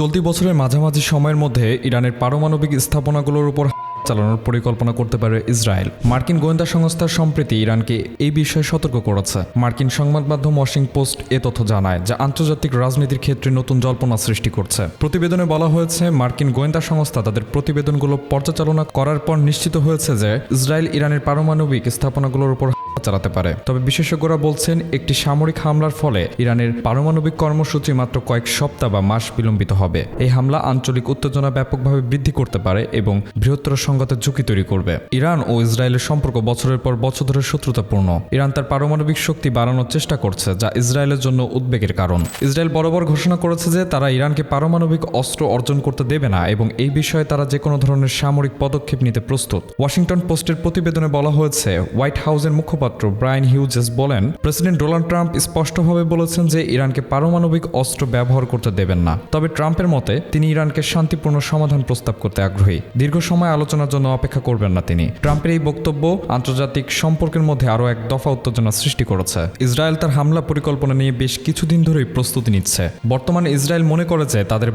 চলতি বছরের মাঝামাঝি সময়ের মধ্যে ইরানের পারমাণবিক স্থাপনাগুলোর উপর চালানোর পরিকল্পনা করতে পারে ইসরায়েল। মার্কিন গোয়েন্দা সংস্থার সম্প্রতি ইরানকে এই বিষয়ে সতর্ক করেছে। মার্কিন সংবাদ মাধ্যম ওয়াশিং পোস্ট এ তথ্য জানায় যা আন্তর্জাতিক রাজনীতির ক্ষেত্রে নতুন জল্পনা সৃষ্টি করছে। প্রতিবেদনে বলা হয়েছে, মার্কিন গোয়েন্দা সংস্থা তাদের প্রতিবেদনগুলো পর্যালোচনা করার পর নিশ্চিত হয়েছে যে ইসরায়েল ইরানের পারমাণবিক স্থাপনাগুলোর উপর চালাতে পারে। তবে বিশেষজ্ঞরা বলছেন, একটি সামরিক হামলার ফলে ইরানের পারমাণবিক কর্মসূচি মাত্র কয়েক সপ্তাহ বা মাস বিলম্বিত হবে। এই হামলা আঞ্চলিক উত্তেজনা ব্যাপকভাবে বৃদ্ধি করতে পারে এবং বৃহত্তর সংঘাতের ঝুঁকি তৈরি করবে। ইরান ও ইসরায়েলের সম্পর্ক বছরের পর বছর ধরে শত্রুতাপূর্ণ। ইরান তার পারমাণবিক শক্তি বাড়ানোর চেষ্টা করছে, যা ইসরায়েলের জন্য উদ্বেগের কারণ। ইসরায়েল বরাবর ঘোষণা করেছে যে, তারা ইরানকে পারমাণবিক অস্ত্র অর্জন করতে দেবে না এবং এই বিষয়ে তারা যে কোনো ধরনের সামরিক পদক্ষেপ নিতে প্রস্তুত। ওয়াশিংটন পোস্টের প্রতিবেদনে বলা হয়েছে, হোয়াইট হাউসের মুখপাত্র ব্রায়ান হিউজেস বলেন, প্রেসিডেন্ট ডোনাল্ড ট্রাম্প স্পষ্টভাবে বলেছেন যে ইরানকে পারমাণবিক অস্ত্র ব্যবহার করতে দেবেন না। তবে ট্রাম্পের মতে, তিনি ইরানকে শান্তিপূর্ণ সমাধান প্রস্তাব করতে আগ্রহী। দীর্ঘ সময় আলোচনার জন্য অপেক্ষা করবেন না তিনি। ট্রাম্পের এই বক্তব্য আন্তর্জাতিক সম্পর্কের মধ্যে আরও এক দফা উত্তেজনা সৃষ্টি করেছে। ইসরায়েল তার হামলা পরিকল্পনা নিয়ে বেশ কিছুদিন ধরেই প্রস্তুতি নিচ্ছে। বর্তমানে ইসরায়েল মনে করে যে তাদের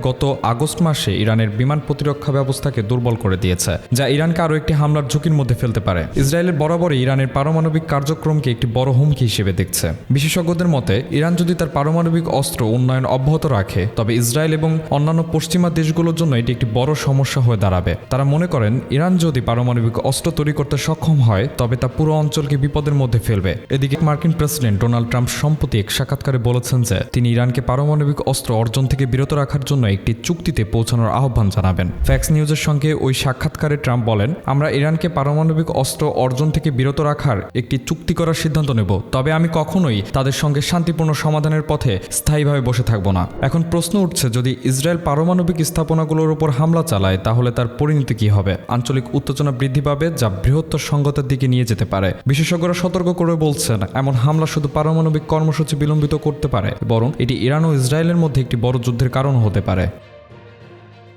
গত আগস্ট মাসে ইরানের বিমান প্রতিরক্ষা ব্যবস্থাকে দুর্বল করে দিয়েছে, যা ইরানকে আরও একটি হামলার ঝুঁকির মধ্যে ফেলতে পারে। ইসরায়েলের বরাবরই ইরানের পারমাণবিক কার্যক্রমকে একটি বড় হুমকি হিসেবে দেখছে। বিশেষজ্ঞদের মতে, ইরান যদি তার পারমাণবিক অস্ত্র উন্নয়ন অব্যাহত রাখে, তবে ইসরায়েল এবং অন্যান্য পশ্চিমা দেশগুলোর জন্য এটি একটি বড় সমস্যা হয়ে দাঁড়াবে। তারা মনে করেন, ইরান যদি পারমাণবিক অস্ত্র তৈরি করতে সক্ষম হয়, তবে তা পুরো অঞ্চলকে বিপদের মধ্যে ফেলবে। এদিকে মার্কিন প্রেসিডেন্ট ডোনাল্ড ট্রাম্প সম্প্রতি এক সাক্ষাৎকারে বলেছেন যে, তিনি ইরানকে পারমাণবিক অস্ত্র অর্জন থেকে বিরত রাখার জন্য একটি চুক্তিতে পৌঁছানোর আহ্বান জানাবেন। ফ্যাক্স নিউজের সঙ্গে ওই সাক্ষাৎকারে ট্রাম্প বলেন, আমরা ইরানকে পারমাণবিক অস্ত্র অর্জন থেকে বিরত রাখার একটি চুক্তি করার সিদ্ধান্ত নেব। তবে আমি কখনোই তাদের সঙ্গে শান্তিপূর্ণ সমাধানের পথে স্থায়ীভাবে বসে থাকব না। এখন প্রশ্ন উঠছে, যদি ইসরায়েল পারমাণবিক স্থাপনাগুলোর উপর হামলা চালায়, তাহলে তার পরিণতি কি হবে? আঞ্চলিক উত্তেজনা বৃদ্ধি পাবে যা বৃহত্তর সংঘাতের দিকে নিয়ে যেতে পারে। বিশেষজ্ঞরা সতর্ক করে বলছেন, এমন হামলা শুধু পারমাণবিক কর্মসূচি বিলম্বিত করতে পারে, বরং এটি ইরান ও ইসরায়েলের মধ্যে একটি বড় যুদ্ধের কারণ হতে পারে। fare.